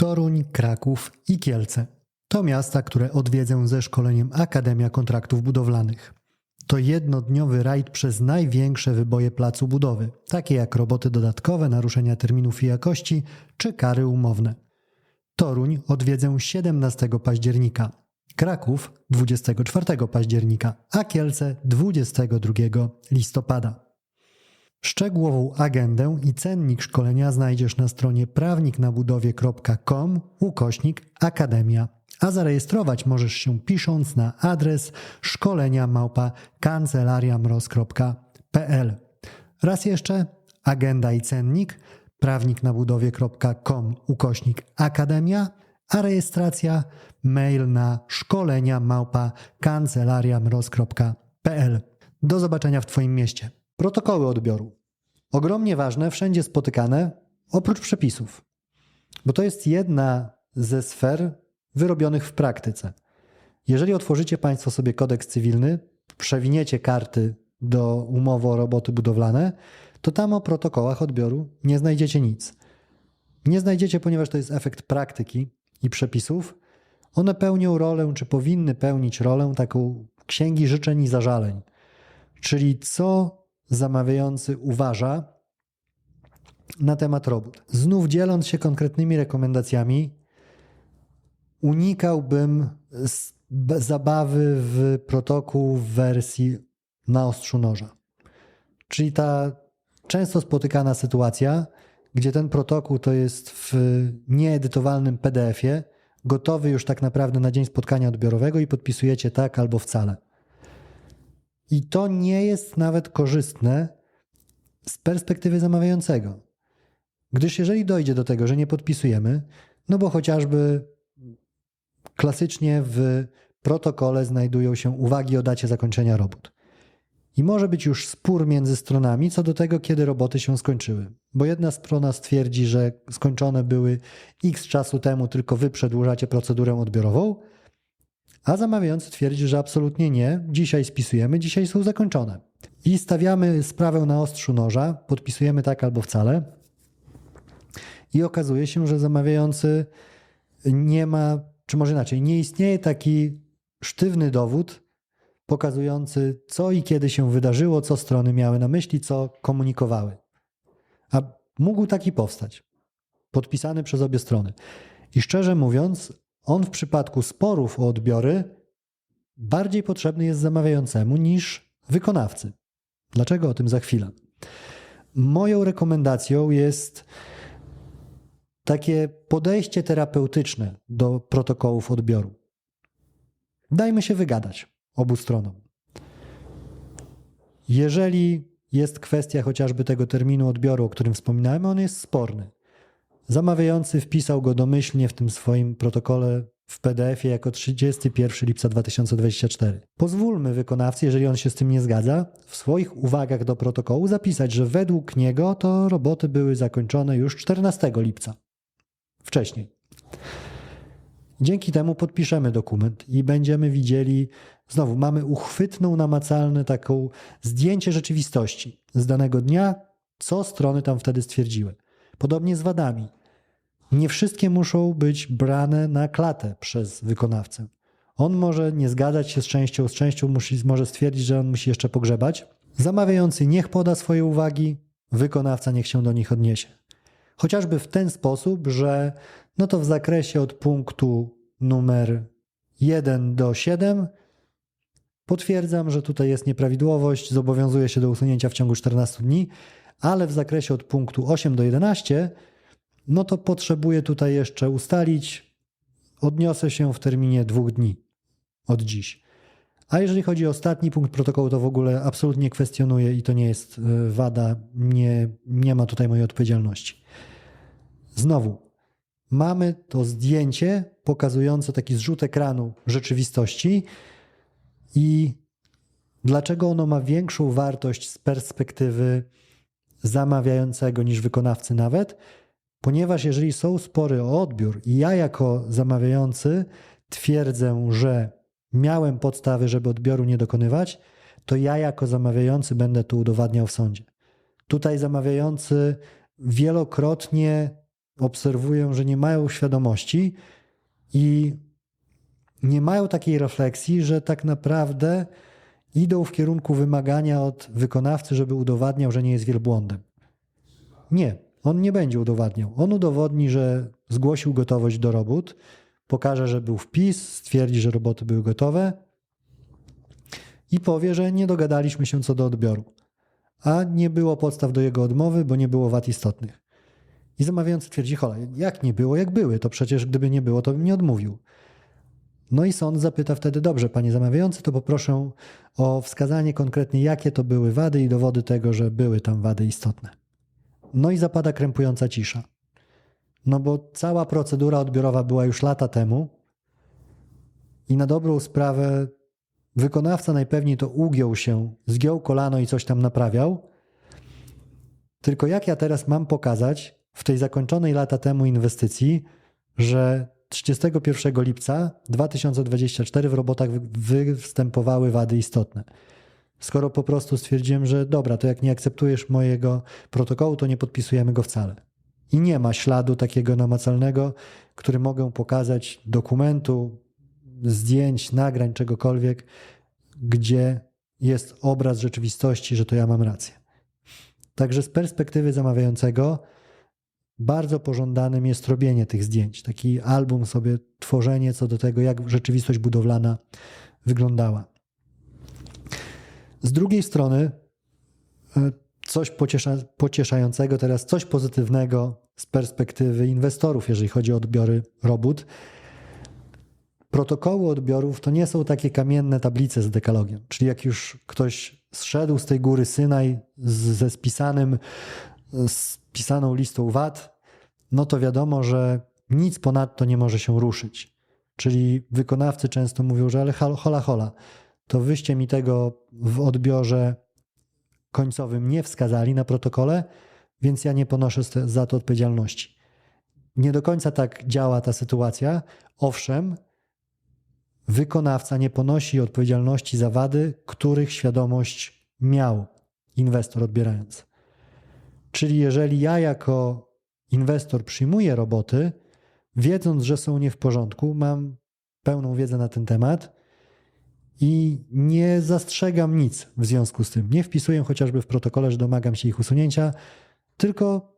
Toruń, Kraków i Kielce. To miasta, które odwiedzę ze szkoleniem Akademia Kontraktów Budowlanych. To jednodniowy rajd przez największe wyboje placu budowy, takie jak roboty dodatkowe, naruszenia terminów i jakości czy kary umowne. Toruń odwiedzę 17 października, Kraków 24 października, a Kielce 22 listopada. Szczegółową agendę i cennik szkolenia znajdziesz na stronie prawniknabudowie.com ukośnik Akademia, a zarejestrować możesz się pisząc na adres szkolenia małpa kancelariamroz.pl. Raz jeszcze agenda i cennik prawniknabudowie.com ukośnik Akademia, a rejestracja mail na szkolenia małpa kancelariamroz.pl. Do zobaczenia w Twoim mieście. Protokoły odbioru. Ogromnie ważne, wszędzie spotykane, oprócz przepisów. Bo to jest jedna ze sfer wyrobionych w praktyce. Jeżeli otworzycie Państwo sobie kodeks cywilny, przewiniecie karty do umowy o roboty budowlane, to tam o protokołach odbioru nie znajdziecie nic. Nie znajdziecie, ponieważ to jest efekt praktyki i przepisów. One pełnią rolę, czy powinny pełnić rolę taką księgi życzeń i zażaleń. Czyli co zamawiający uważa na temat robót. Znów dzieląc się konkretnymi rekomendacjami, unikałbym zabawy w protokół w wersji na ostrzu noża. Czyli ta często spotykana sytuacja, gdzie ten protokół to jest w nieedytowalnym PDF-ie, gotowy już tak naprawdę na dzień spotkania odbiorowego i podpisujecie tak albo wcale. I to nie jest nawet korzystne z perspektywy zamawiającego. Gdyż jeżeli dojdzie do tego, że nie podpisujemy, no bo chociażby klasycznie w protokole znajdują się uwagi o dacie zakończenia robót. I może być już spór między stronami co do tego, kiedy roboty się skończyły. Bo jedna strona stwierdzi, że skończone były x czasu temu, tylko wy przedłużacie procedurę odbiorową, a zamawiający twierdzi, że absolutnie nie, dzisiaj spisujemy, dzisiaj są zakończone. I stawiamy sprawę na ostrzu noża, podpisujemy tak albo wcale. I okazuje się, że zamawiający nie ma, czy może inaczej, nie istnieje taki sztywny dowód pokazujący, co i kiedy się wydarzyło, co strony miały na myśli, co komunikowały. A mógł taki powstać, podpisany przez obie strony. I szczerze mówiąc, on w przypadku sporów o odbiory bardziej potrzebny jest zamawiającemu niż wykonawcy. Dlaczego o tym za chwilę? Moją rekomendacją jest takie podejście terapeutyczne do protokołów odbioru. Dajmy się wygadać obu stronom. Jeżeli jest kwestia chociażby tego terminu odbioru, o którym wspominałem, on jest sporny. Zamawiający wpisał go domyślnie w tym swoim protokole w PDF-ie jako 31 lipca 2024. Pozwólmy wykonawcy, jeżeli on się z tym nie zgadza, w swoich uwagach do protokołu zapisać, że według niego to roboty były zakończone już 14 lipca. Wcześniej. Dzięki temu podpiszemy dokument i będziemy widzieli, znowu mamy uchwytną, namacalne taką zdjęcie rzeczywistości z danego dnia, co strony tam wtedy stwierdziły. Podobnie z wadami nie wszystkie muszą być brane na klatę przez wykonawcę. On może nie zgadzać się z częścią, z częścią musi, może stwierdzić, że on musi jeszcze pogrzebać. Zamawiający niech poda swoje uwagi, wykonawca niech się do nich odniesie. Chociażby w ten sposób, że no to w zakresie od punktu numer 1 do 7 potwierdzam, że tutaj jest nieprawidłowość, zobowiązuję się do usunięcia w ciągu 14 dni, ale w zakresie od punktu 8 do 11 no to potrzebuję tutaj jeszcze ustalić. Odniosę się w terminie dwóch dni od dziś. A jeżeli chodzi o ostatni punkt protokołu, to w ogóle absolutnie kwestionuję i to nie jest e, wada, nie, nie ma tutaj mojej odpowiedzialności. Znowu, mamy to zdjęcie pokazujące taki zrzut ekranu rzeczywistości i dlaczego ono ma większą wartość z perspektywy zamawiającego niż wykonawcy nawet, Ponieważ jeżeli są spory o odbiór i ja jako zamawiający twierdzę, że miałem podstawy, żeby odbioru nie dokonywać, to ja jako zamawiający będę to udowadniał w sądzie. Tutaj zamawiający wielokrotnie obserwuję, że nie mają świadomości i nie mają takiej refleksji, że tak naprawdę idą w kierunku wymagania od wykonawcy, żeby udowadniał, że nie jest wielbłądem. Nie, on nie będzie udowadniał. On udowodni, że zgłosił gotowość do robót, pokaże, że był wpis, stwierdzi, że roboty były gotowe i powie, że nie dogadaliśmy się co do odbioru. A nie było podstaw do jego odmowy, bo nie było wad istotnych. I zamawiający twierdzi, hola, jak nie było, jak były, to przecież gdyby nie było, to bym nie odmówił. No i sąd zapyta wtedy, dobrze, panie zamawiający, to poproszę o wskazanie konkretnie, jakie to były wady i dowody tego, że były tam wady istotne. No i zapada krępująca cisza. No bo cała procedura odbiorowa była już lata temu i na dobrą sprawę wykonawca najpewniej to ugiął się, zgiął kolano i coś tam naprawiał. Tylko jak ja teraz mam pokazać w tej zakończonej lata temu inwestycji, że 31 lipca 2024 w robotach występowały wady istotne. Skoro po prostu stwierdziłem, że dobra, to jak nie akceptujesz mojego protokołu, to nie podpisujemy go wcale. I nie ma śladu takiego namacalnego, który mogę pokazać dokumentu, zdjęć, nagrań, czegokolwiek, gdzie jest obraz rzeczywistości, że to ja mam rację. Także z perspektywy zamawiającego, bardzo pożądanym jest robienie tych zdjęć, taki album sobie, tworzenie co do tego, jak rzeczywistość budowlana wyglądała. Z drugiej strony, e, coś pociesza, pocieszającego teraz, coś pozytywnego z perspektywy inwestorów, jeżeli chodzi o odbiory robót. Protokoły odbiorów to nie są takie kamienne tablice z dekalogiem, czyli jak już ktoś zszedł z tej góry Synaj ze spisanym, spisaną listą wad, no to wiadomo, że nic ponadto nie może się ruszyć. Czyli wykonawcy często mówią, że ale hola, hola, to wyście mi tego w odbiorze końcowym nie wskazali na protokole, więc ja nie ponoszę za to odpowiedzialności. Nie do końca tak działa ta sytuacja. Owszem, wykonawca nie ponosi odpowiedzialności za wady, których świadomość miał inwestor odbierając. Czyli jeżeli ja jako inwestor przyjmuję roboty, wiedząc, że są nie w porządku, mam pełną wiedzę na ten temat i nie zastrzegam nic w związku z tym. Nie wpisuję chociażby w protokole, że domagam się ich usunięcia, tylko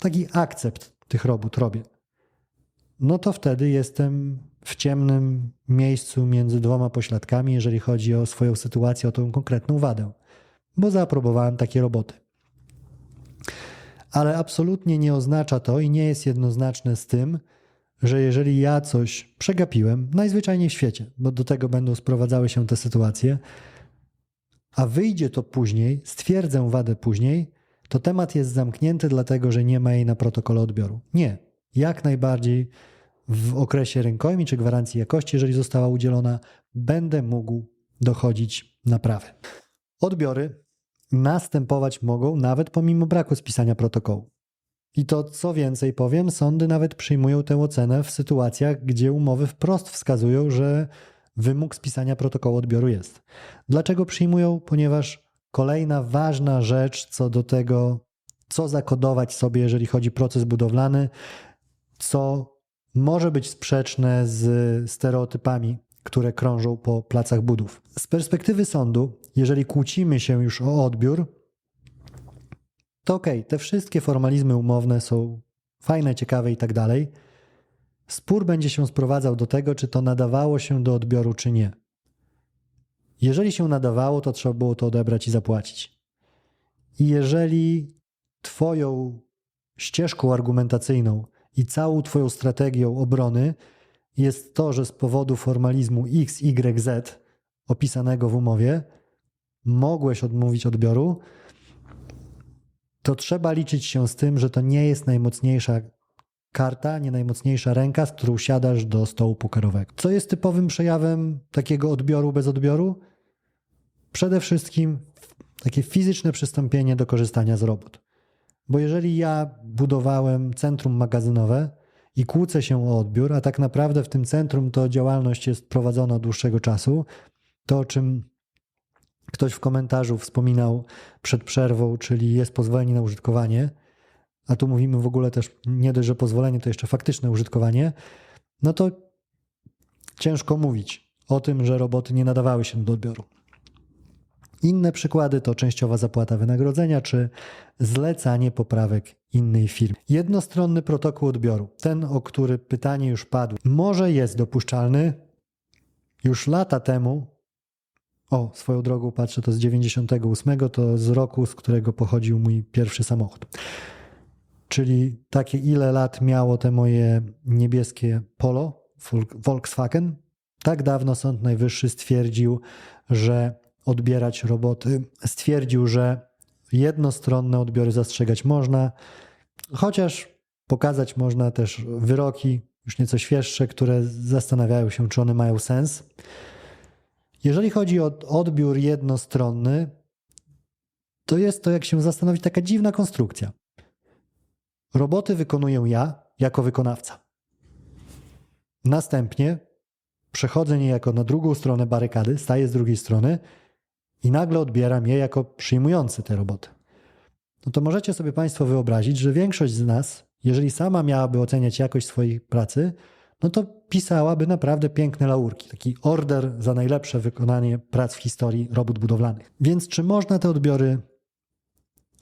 taki akcept tych robót robię. No to wtedy jestem w ciemnym miejscu między dwoma pośladkami, jeżeli chodzi o swoją sytuację, o tą konkretną wadę, bo zaaprobowałem takie roboty. Ale absolutnie nie oznacza to i nie jest jednoznaczne z tym, że jeżeli ja coś przegapiłem, najzwyczajniej w świecie, bo do tego będą sprowadzały się te sytuacje, a wyjdzie to później, stwierdzę wadę później, to temat jest zamknięty, dlatego że nie ma jej na protokole odbioru. Nie. Jak najbardziej w okresie rękojmi czy gwarancji jakości, jeżeli została udzielona, będę mógł dochodzić naprawy. Odbiory następować mogą nawet pomimo braku spisania protokołu. I to co więcej powiem, sądy nawet przyjmują tę ocenę w sytuacjach, gdzie umowy wprost wskazują, że wymóg spisania protokołu odbioru jest. Dlaczego przyjmują? Ponieważ kolejna ważna rzecz co do tego, co zakodować sobie, jeżeli chodzi o proces budowlany, co może być sprzeczne z stereotypami, które krążą po placach budów. Z perspektywy sądu, jeżeli kłócimy się już o odbiór, to okej, okay, te wszystkie formalizmy umowne są fajne, ciekawe i tak dalej. Spór będzie się sprowadzał do tego, czy to nadawało się do odbioru, czy nie. Jeżeli się nadawało, to trzeba było to odebrać i zapłacić. I jeżeli Twoją ścieżką argumentacyjną i całą Twoją strategią obrony jest to, że z powodu formalizmu X, Y, Z opisanego w umowie mogłeś odmówić odbioru, to trzeba liczyć się z tym, że to nie jest najmocniejsza karta, nie najmocniejsza ręka, z którą siadasz do stołu pokerowego. Co jest typowym przejawem takiego odbioru bez odbioru? Przede wszystkim takie fizyczne przystąpienie do korzystania z robót. Bo jeżeli ja budowałem centrum magazynowe i kłócę się o odbiór, a tak naprawdę w tym centrum to działalność jest prowadzona od dłuższego czasu, to o czym ktoś w komentarzu wspominał przed przerwą, czyli jest pozwolenie na użytkowanie, a tu mówimy w ogóle też nie dość, że pozwolenie, to jeszcze faktyczne użytkowanie, no to ciężko mówić o tym, że roboty nie nadawały się do odbioru. Inne przykłady to częściowa zapłata wynagrodzenia czy zlecanie poprawek innej firmie. Jednostronny protokół odbioru, ten o który pytanie już padło, może jest dopuszczalny. Już lata temu, o swoją drogą patrzę, to z 98, to z roku, z którego pochodził mój pierwszy samochód. Czyli takie ile lat miało te moje niebieskie Polo Volkswagen. Tak dawno Sąd Najwyższy stwierdził, że odbierać roboty. Stwierdził, że jednostronne odbiory zastrzegać można, chociaż pokazać można też wyroki, już nieco świeższe, które zastanawiają się, czy one mają sens. Jeżeli chodzi o odbiór jednostronny, to jest to, jak się zastanowić, taka dziwna konstrukcja. Roboty wykonuję ja jako wykonawca. Następnie przechodzę niejako na drugą stronę barykady, staję z drugiej strony i nagle odbieram je jako przyjmujący te roboty. No to możecie sobie Państwo wyobrazić, że większość z nas, jeżeli sama miałaby oceniać jakość swojej pracy, no to pisałaby naprawdę piękne laurki, taki order za najlepsze wykonanie prac w historii robót budowlanych. Więc czy można te odbiory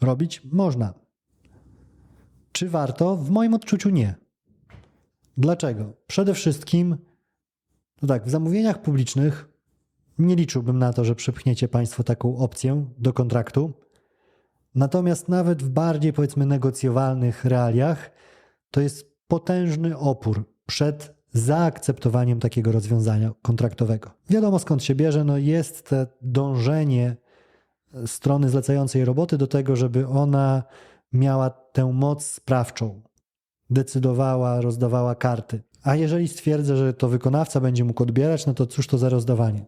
robić? Można. Czy warto? W moim odczuciu nie. Dlaczego? Przede wszystkim, no tak, w zamówieniach publicznych nie liczyłbym na to, że przepchniecie Państwo taką opcję do kontraktu. Natomiast nawet w bardziej, powiedzmy, negocjowalnych realiach to jest potężny opór przed zaakceptowaniem takiego rozwiązania kontraktowego. Wiadomo skąd się bierze, no jest to dążenie strony zlecającej roboty do tego, żeby ona miała tę moc sprawczą, decydowała, rozdawała karty. A jeżeli stwierdzę, że to wykonawca będzie mógł odbierać, no to cóż to za rozdawanie?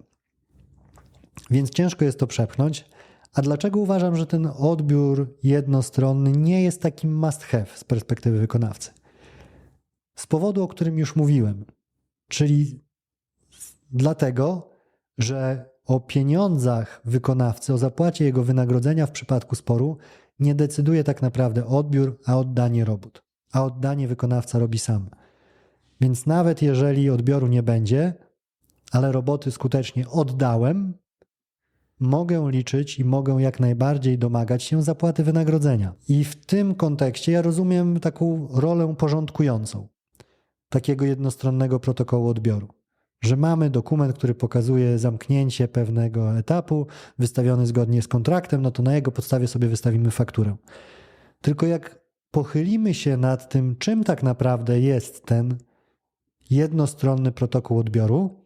Więc ciężko jest to przepchnąć. A dlaczego uważam, że ten odbiór jednostronny nie jest takim must have z perspektywy wykonawcy? Z powodu, o którym już mówiłem, czyli dlatego, że o pieniądzach wykonawcy, o zapłacie jego wynagrodzenia w przypadku sporu nie decyduje tak naprawdę odbiór, a oddanie robót. A oddanie wykonawca robi sam. Więc nawet jeżeli odbioru nie będzie, ale roboty skutecznie oddałem, mogę liczyć i mogę jak najbardziej domagać się zapłaty wynagrodzenia. I w tym kontekście ja rozumiem taką rolę porządkującą takiego jednostronnego protokołu odbioru. Że mamy dokument, który pokazuje zamknięcie pewnego etapu, wystawiony zgodnie z kontraktem, no to na jego podstawie sobie wystawimy fakturę. Tylko jak pochylimy się nad tym, czym tak naprawdę jest ten jednostronny protokół odbioru,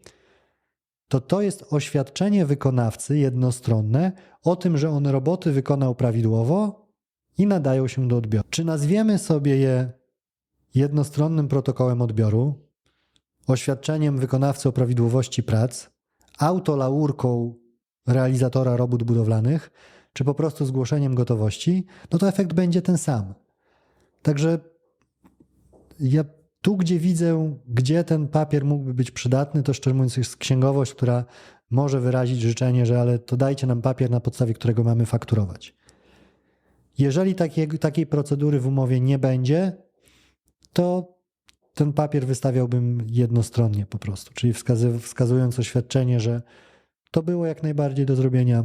to to jest oświadczenie wykonawcy jednostronne o tym, że on roboty wykonał prawidłowo i nadają się do odbioru. Czy nazwiemy sobie je jednostronnym protokołem odbioru, oświadczeniem wykonawcy o prawidłowości prac, autolaurką realizatora robót budowlanych, czy po prostu zgłoszeniem gotowości, no to efekt będzie ten sam. Także ja tu, gdzie widzę, gdzie ten papier mógłby być przydatny, to szczerze mówiąc jest księgowość, która może wyrazić życzenie, że ale to dajcie nam papier, na podstawie którego mamy fakturować. Jeżeli takiej, takiej procedury w umowie nie będzie, to ten papier wystawiałbym jednostronnie po prostu, czyli wskazując oświadczenie, że to było jak najbardziej do zrobienia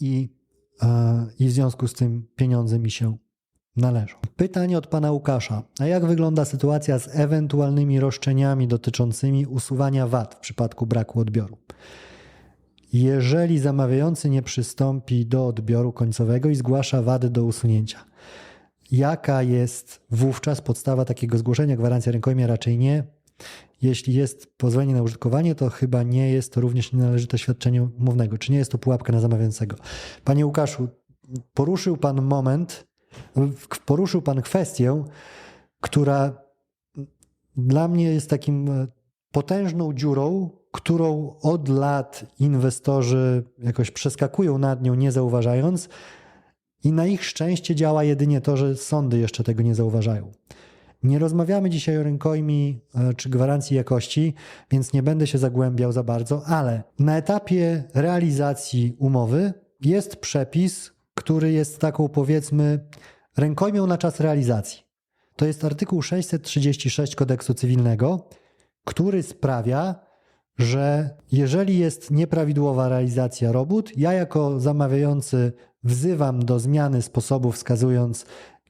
i, i w związku z tym pieniądze mi się należą. Pytanie od pana Łukasza. A jak wygląda sytuacja z ewentualnymi roszczeniami dotyczącymi usuwania VAT w przypadku braku odbioru? Jeżeli zamawiający nie przystąpi do odbioru końcowego i zgłasza wady do usunięcia, jaka jest wówczas podstawa takiego zgłoszenia? Gwarancja rękojmia raczej nie. Jeśli jest pozwolenie na użytkowanie, to chyba nie jest to również nienależyte świadczenie umownego, czy nie jest to pułapka na zamawiającego. Panie Łukaszu, poruszył Pan moment, poruszył Pan kwestię, która dla mnie jest takim e, potężną dziurą, którą od lat inwestorzy jakoś przeskakują nad nią, nie zauważając, i na ich szczęście działa jedynie to, że sądy jeszcze tego nie zauważają. Nie rozmawiamy dzisiaj o rękojmi e, czy gwarancji jakości, więc nie będę się zagłębiał za bardzo, ale na etapie realizacji umowy jest przepis, który jest taką powiedzmy rękojmią na czas realizacji. To jest artykuł 636 kodeksu cywilnego, który sprawia, że jeżeli jest nieprawidłowa realizacja robót, ja jako zamawiający wzywam do zmiany sposobu, wskazując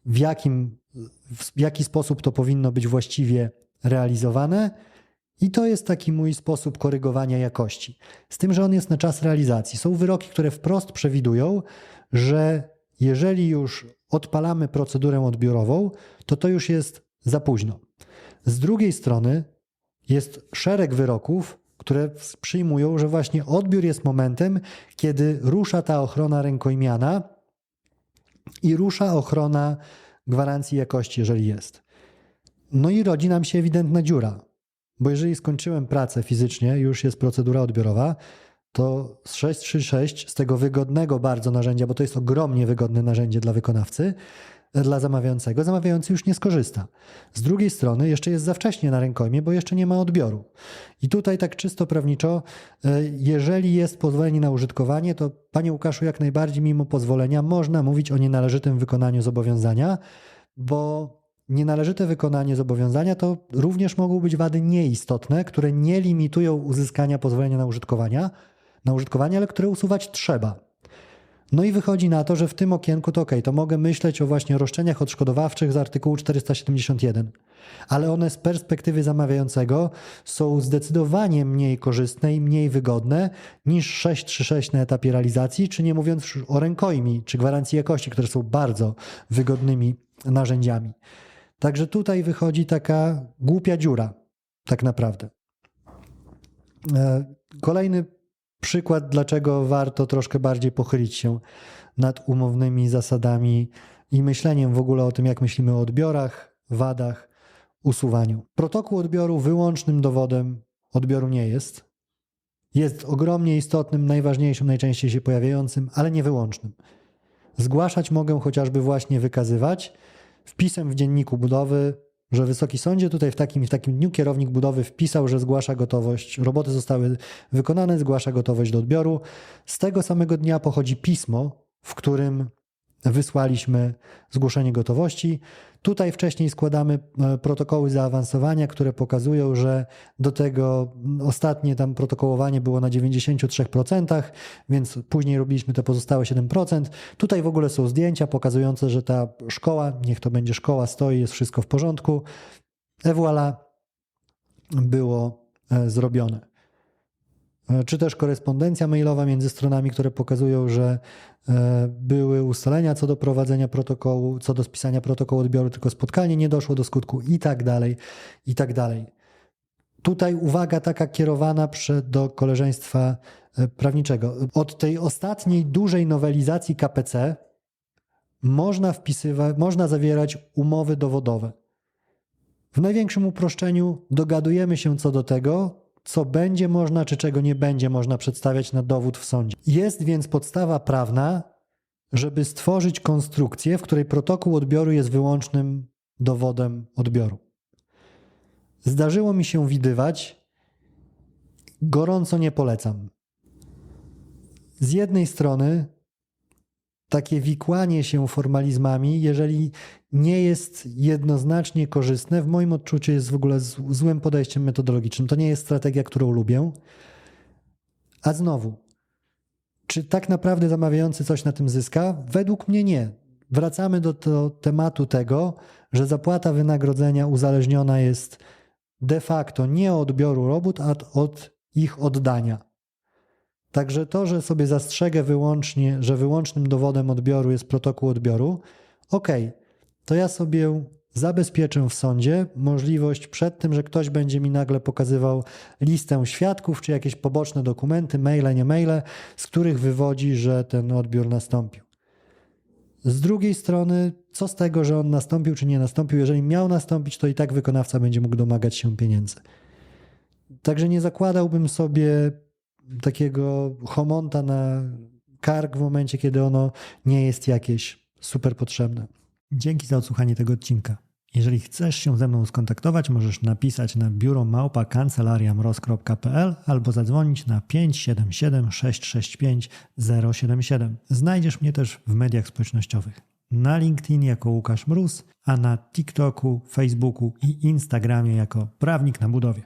w, jakim, w jaki sposób to powinno być właściwie realizowane. I to jest taki mój sposób korygowania jakości. Z tym, że on jest na czas realizacji. Są wyroki, które wprost przewidują, że jeżeli już odpalamy procedurę odbiorową, to to już jest za późno. Z drugiej strony jest szereg wyroków, które przyjmują, że właśnie odbiór jest momentem, kiedy rusza ta ochrona rękojmiana i rusza ochrona gwarancji jakości, jeżeli jest. No i rodzi nam się ewidentna dziura, bo jeżeli skończyłem pracę fizycznie, już jest procedura odbiorowa, to z 636, z tego wygodnego bardzo narzędzia, bo to jest ogromnie wygodne narzędzie dla wykonawcy, dla zamawiającego, zamawiający już nie skorzysta. Z drugiej strony jeszcze jest za wcześnie na rękojmie, bo jeszcze nie ma odbioru. I tutaj tak czysto prawniczo, e, jeżeli jest pozwolenie na użytkowanie, to panie Łukaszu, jak najbardziej mimo pozwolenia można mówić o nienależytym wykonaniu zobowiązania, bo nienależyte wykonanie zobowiązania to również mogą być wady nieistotne, które nie limitują uzyskania pozwolenia na użytkowania, na użytkowanie, ale które usuwać trzeba. No i wychodzi na to, że w tym okienku to ok, to mogę myśleć o właśnie roszczeniach odszkodowawczych z artykułu 471, ale one z perspektywy zamawiającego są zdecydowanie mniej korzystne i mniej wygodne niż 636 na etapie realizacji, czy nie mówiąc już o rękojmi, czy gwarancji jakości, które są bardzo wygodnymi narzędziami. Także tutaj wychodzi taka głupia dziura, tak naprawdę. E, kolejny przykład, dlaczego warto troszkę bardziej pochylić się nad umownymi zasadami i myśleniem w ogóle o tym, jak myślimy o odbiorach, wadach, usuwaniu. Protokół odbioru wyłącznym dowodem odbioru nie jest. Jest ogromnie istotnym, najważniejszym, najczęściej się pojawiającym, ale nie wyłącznym. Zgłaszać mogę chociażby właśnie wykazywać wpisem w dzienniku budowy że Wysoki Sądzie tutaj w takim, w takim dniu kierownik budowy wpisał, że zgłasza gotowość, roboty zostały wykonane, zgłasza gotowość do odbioru. Z tego samego dnia pochodzi pismo, w którym wysłaliśmy zgłoszenie gotowości. Tutaj wcześniej składamy e, protokoły zaawansowania, które pokazują, że do tego ostatnie tam protokołowanie było na 93%, więc później robiliśmy te pozostałe 7%. Tutaj w ogóle są zdjęcia pokazujące, że ta szkoła, niech to będzie szkoła, stoi, jest wszystko w porządku. E voilà, było e, zrobione. E, czy też korespondencja mailowa między stronami, które pokazują, że e, były ustalenia co do prowadzenia protokołu, co do spisania protokołu odbioru, tylko spotkanie nie doszło do skutku i tak dalej, i tak dalej. Tutaj uwaga taka kierowana do koleżeństwa e, prawniczego. Od tej ostatniej dużej nowelizacji KPC można wpisywać, można zawierać umowy dowodowe. W największym uproszczeniu dogadujemy się co do tego, co będzie można, czy czego nie będzie można przedstawiać na dowód w sądzie. Jest więc podstawa prawna, żeby stworzyć konstrukcję, w której protokół odbioru jest wyłącznym dowodem odbioru. Zdarzyło mi się widywać, gorąco nie polecam. Z jednej strony takie wikłanie się formalizmami, jeżeli nie jest jednoznacznie korzystne, w moim odczuciu jest w ogóle złym podejściem metodologicznym. To nie jest strategia, którą lubię. A znowu, czy tak naprawdę zamawiający coś na tym zyska? Według mnie nie. Wracamy do, tematu tego, że zapłata wynagrodzenia uzależniona jest de facto nie od odbioru robót, a od ich oddania. Także to, że sobie zastrzegę wyłącznie, że wyłącznym dowodem odbioru jest protokół odbioru, ok, to ja sobie zabezpieczę w sądzie możliwość przed tym, że ktoś będzie mi nagle pokazywał listę świadków czy jakieś poboczne dokumenty, maile, nie maile, z których wywodzi, że ten odbiór nastąpił. Z drugiej strony, co z tego, że on nastąpił czy nie nastąpił? Jeżeli miał nastąpić, to i tak wykonawca będzie mógł domagać się pieniędzy. Także nie zakładałbym sobie takiego homonta na kark w momencie, kiedy ono nie jest jakieś super potrzebne. Dzięki za odsłuchanie tego odcinka. Jeżeli chcesz się ze mną skontaktować, możesz napisać na biuro małpa kancelariamroz.pl albo zadzwonić na 577 665 077. Znajdziesz mnie też w mediach społecznościowych. na LinkedIn jako Łukasz Mróz, a na TikToku, Facebooku i Instagramie jako Prawnik na Budowie.